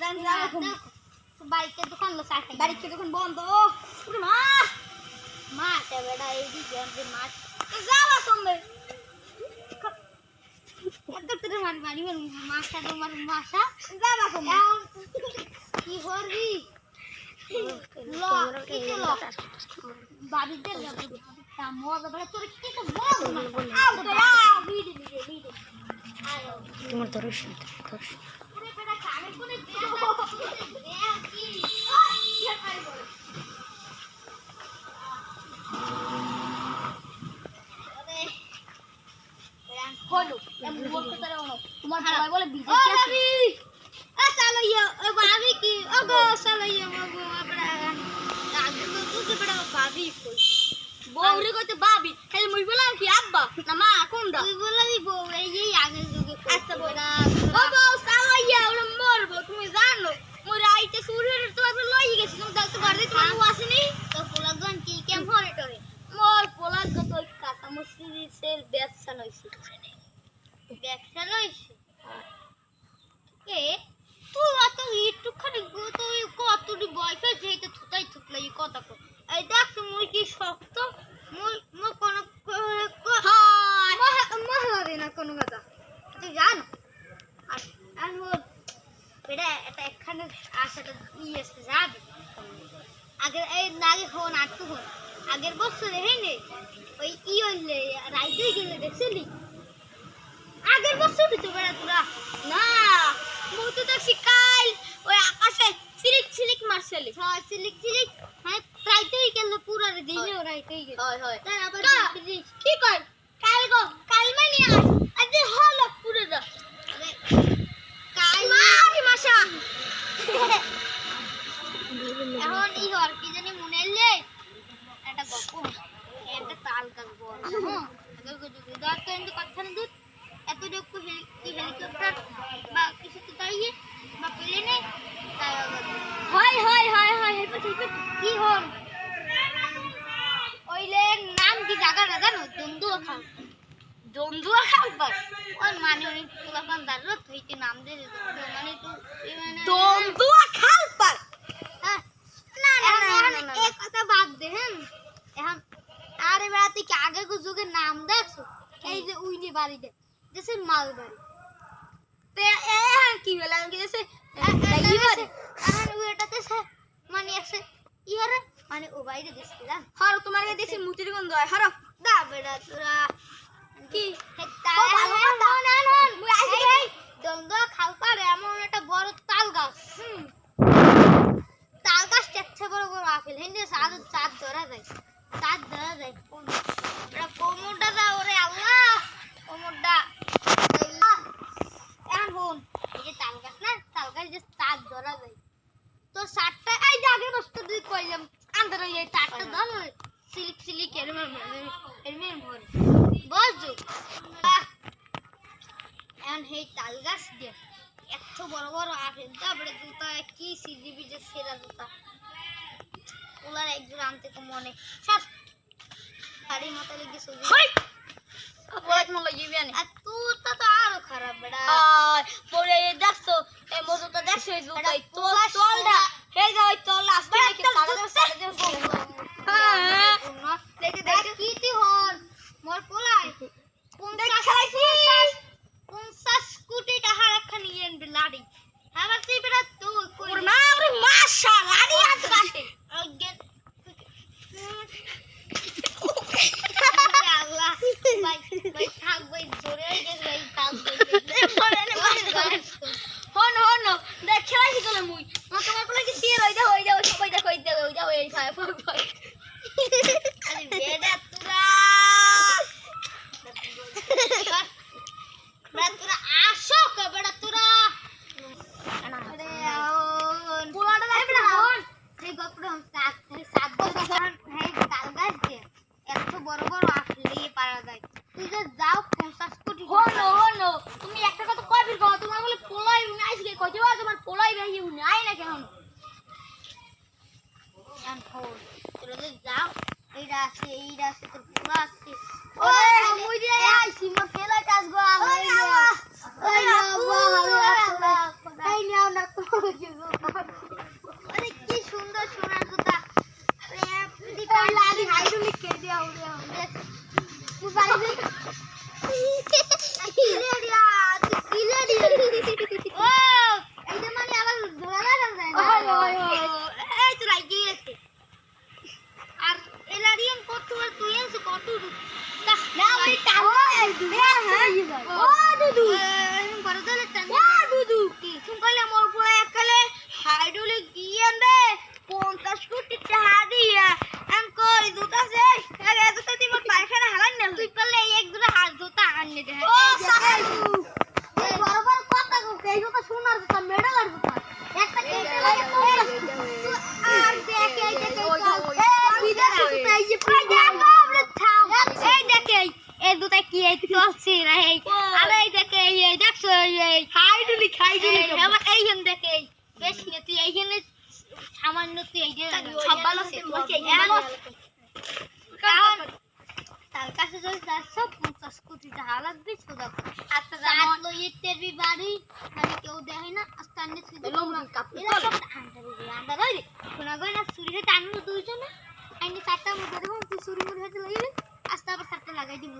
যান এখন বাইকের দোকান লো চাকরি বাড়িতে দোকান বন্ধ ওরে মা। মাছ বেড়া এই দিকে যে মাছ যাওয়া তুমি এত তোর মারি মারি মাছটা তোমার মাছা যাওয়া তুমি কি করবি? ল কিছু ল বাড়িতে যাব তা মজা বেড়া তোর কিছু বল না? আও তো আও ভিড়ে ভিড়ে ভিড়ে। আয়ো তোমার ধরস ধরস তোমার। সবাই বলে বিজে ও কি আছে ভাবি আ চালো ইয়া ও ভাবি কি ও গো চালো ইয়া ও গো আপড়া আগে তো তুই বড় ভাবি কই বউরে কইতে ভাবি খালি মুই বললাম কি আব্বা না মা কোনটা তুই বউ এই এই আগে যুগে আচ্ছা বড়া ও বউ সালাইয়া ওরে মরবো তুমি জানো মুই রাইতে সুরের তোমাকে লই গেছি তুমি তোমার বউ আসেনি? তো পোলাগন কি? কেম হরে টরে মোর পোলা গত কাঁচা মসজিদের ব্যবসা নইছে। ব্যবসা লইছে কে তুই অত একটুখানি তুই কতটি বয়স হয়েছে এই তো থুতাই থুতলাই কথা কো এই দেখ মুই কি শক্ত? মুই মো কোন হাই না কোনো কথা। তুই জানো? আর মোর এটা একখানে আশাটা ইয়ে যাবে? আগে এই নাগে হন আর তু হন। আগের বছর হেই নে? ওই ই হইলে রাইতে গেলে দেখছিলি? আগের বছর তো বেড়া তোরা না মুই তো দেখছি কাল ওই আকাশে সিলিক সিলিক মারছেলি। হ্যাঁ সিলিক সিলিক হ্যাঁ রাইতেই গেল পুরা দিনে রাইতেই গেল। হয় হয়। তার আবার কি কর আগে গো যদি দর তো এমনি কথা না দুধ এত যোগ হেলিকপ্টার বা কিছু তো তাইয়ে বা প্লেনে তাই আবার হয় হয় হয় হয় হেপে হেপে কি হন ওইলে নাম কি জায়গাটা জানো দন্দুয়া খান দন্দুয়া খাবার ওই মানে উনি পোলাপান দাঁড়াল হইতে নাম দিয়ে দিত মানে একটু এই মানে দন্দুয়া খাবার হ্যাঁ, না না এখন- না এখন এখন এ এক কথা বাদ দে হ্যাঁ এখন আরে বেড়া তুই কি আগে যুগের নাম দেখছ এই যে উইনি বাড়ি দে দেশের মাল বাড়ি তে এখন কি হলো আমি কিছু এখন ওইটাতে সে মানে আছে ইয়ারে মানে ও বাইরে দেশ কি জান হারো তোমার কাছে হয় হারো। দা বেড়া তোরা। কি? তা দ্বন্দ্ব খাল পারে এমন একটা বড় তাল গাছ। হুম। তাল গাছ চাচ্ছে বড় বড় আপেল। হিন্দে সাদ চাঁদ ধরা যায়। চাঁদ ধরা যায়। এটা কোমরটা দা ওরে আল্লাহ। কোমরটা। এখন হুন এই যে তাল গাছ না তাল গাছ যে চাঁদ ধরা যায়। তোর সাতটা এই যে আগের বছর তুই কইলাম আন্দার এই চারটা ধর। সিলিক সিলিক এর এর মরে বুঝছ আহ এখন সেই তাল গাছ দিয়ে এত বড় বড় আপেল তারপরে জুতা কি সিজিবি যে সেরা জুতা। ওলার একজন আনতে তো মনে। ছাড় শাড়ি মাথা লেগে সুজি আর তো আরও খারাপ বেড়া। পরে দেখছ এই মজুটা দেখছ এই জুতাই তোল তোলা তোলটা সোনা। হে যা ওই তোল আসতে বেড়া, নাকি তোর সাড়ে জুতা- দশ সাড়ে দশ হ্যাঁ। দেখে দেখে কি তুই হন মোর পোলাই দেখ খেলাইছি পঞ্চাশ কোটি টাকার একখানি ইয়েন লাড়ি আবার তুই বেড়া তো কই ওর মা ওরে মাশা লাড়ি আছে কাটে অজ্ঞান আল্লাহ ভাই ভাই থাক ভাই জোরে হয়ে গেছে ভাই থাক ভাই হন হন দেখ খেলাইছি তোলে মুই মা তোমার বলে কি সিয়ে রই যাও ওই যাও সবাই দেখো ওই যাও ওই যাও এই খায় পর পর আরে বেডা তুরা বেডা তুরা আসো কে বেডা তুরা আরে আউন পোলাটা দেখ বেডা না হন এই গপড়ে হন সাত এই সাত বছর এই তাল গাছ দিয়ে এত বড় বড় আসলে পারা যায় তুই যে যাও পঞ্চাশ কোটি হলো হলো। তুমি একটা কথা কইবি ফির কও? তোমার বলে পোলাই উনাইছ কে কই দিবা তোমার পোলাই বেহি উনাই না কেন তোরা যে যাও এইটা আছে এইটা আছে তোর পুরো আছে। ওরে মুই দিয়ে আইছি মোর খেলাই কাজ গো ওই আল্লাহ ওই আল্লাহ এই নাও না তো ও দুদু বড় দলে ও দুদু কি তুমি কইলে মোর পুরো এককালে হাইড্রোলিক দিয়ে আনবে পঞ্চাশ কোটি টাকা দিয়া আমি কই দুটা শেষ আরে দুটা দিয়ে মোর পায়খানা হালান না তুই পারলে এই এক দুটো হাত জোতা আনলে দে ও সাহেবু এই বড় বড় কথা কো এই জোতা সোনার জোতা মেডেল আর জোতা একটা কি লাগে আর দেখ এই দেখ ওই, ওই, এই বিদেশ জুতা এই যে পুরো দেখো আমরা থাম এই দেখে এই দুটা কি এই চলছে না এই আরে এই দেখে এই এই দেখছ এই এই। হাইড্রোলিক হাইড্রোলিক এই, দেখে এই না তুই এইখানে সামান্য তুই এই যে সব ভালো আছে কারণ তার কাছে যদি তার সব পঞ্চাশ কোটি টাকা লাগবে সোজা আচ্ছা যেমন লইয়ের বাড়ি মানে কেউ দেখে না আস্তে আন্নে শুধু লম্বা কাপড় সব আন্ডার উড়ে ওই শোনা গয় না চুরি হতে আনলো দুইজনে। আইনি চারটা দেখুন তুই চুরি মুড়ি লইবি আস্তে আবার চারটা লাগাই দিবি।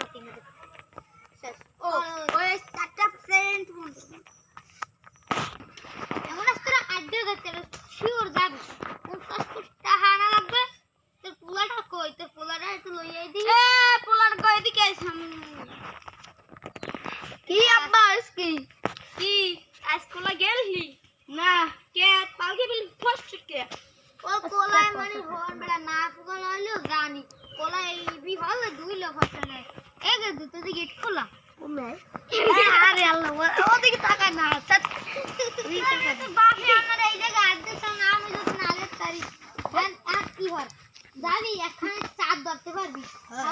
কোলায় মানে ভোর বেলা না ফুকল হইল জানি। কোলায় বি হলে দুই লোক হচ্ছে গেট খোলা। আরে আল্লাহ ওদিকে তাকা না বাপে আমার এই জায়গা আড্ডে সামনে আমি যদি নালে তারি আর আর কি হর যাবি এখানে চার ধরতে পারবি।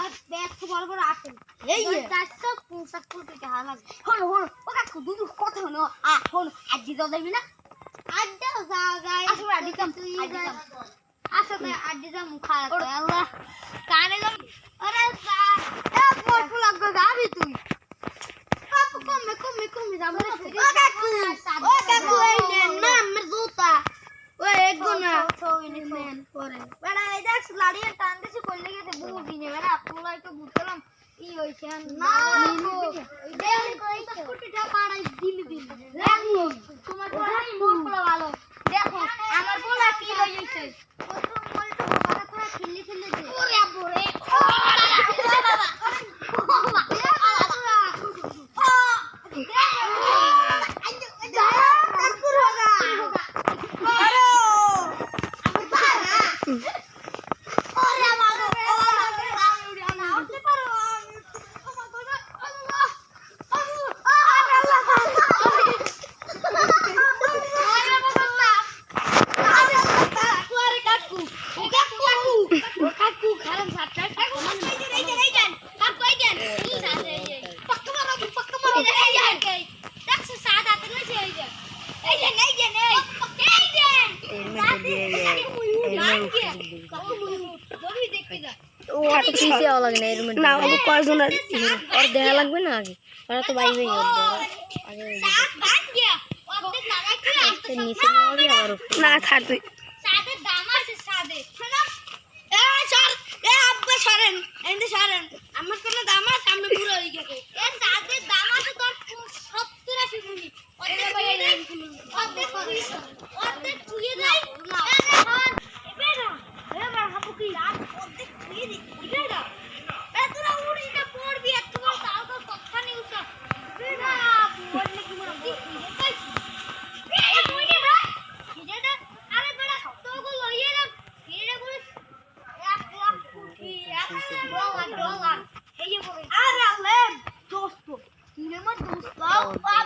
আর ব্যাগ তো বড় বড় আপেল এই চারশো পঞ্চাশ কোটি টাকা লাগবে। হন হন ও কাকু দুদু কথা হনো আ হন আজি দাও দেবি না? আড্ডেও যাওয়া যায় আসলে আড্ডি কাম, তুই আসলে যা মুখা আছে আল্লাহ কানে আরে যা এ মোর পোলা গো গাবি তুই? কমে কমে কমে রে ও কাকু ও কাকু এই না আমার ও অত কিছু আওয়া লাগে না এর মধ্যে। না ও কয়জন আর দেখা লাগবে না আগে? ওরা তো বাইরে গিয়ে আগে আগে নিচে না খা তুই। সাথে দাম আছে সাথে এ সর। এ আমার কোনো দাম এ না না এবার অর্ধেক problem.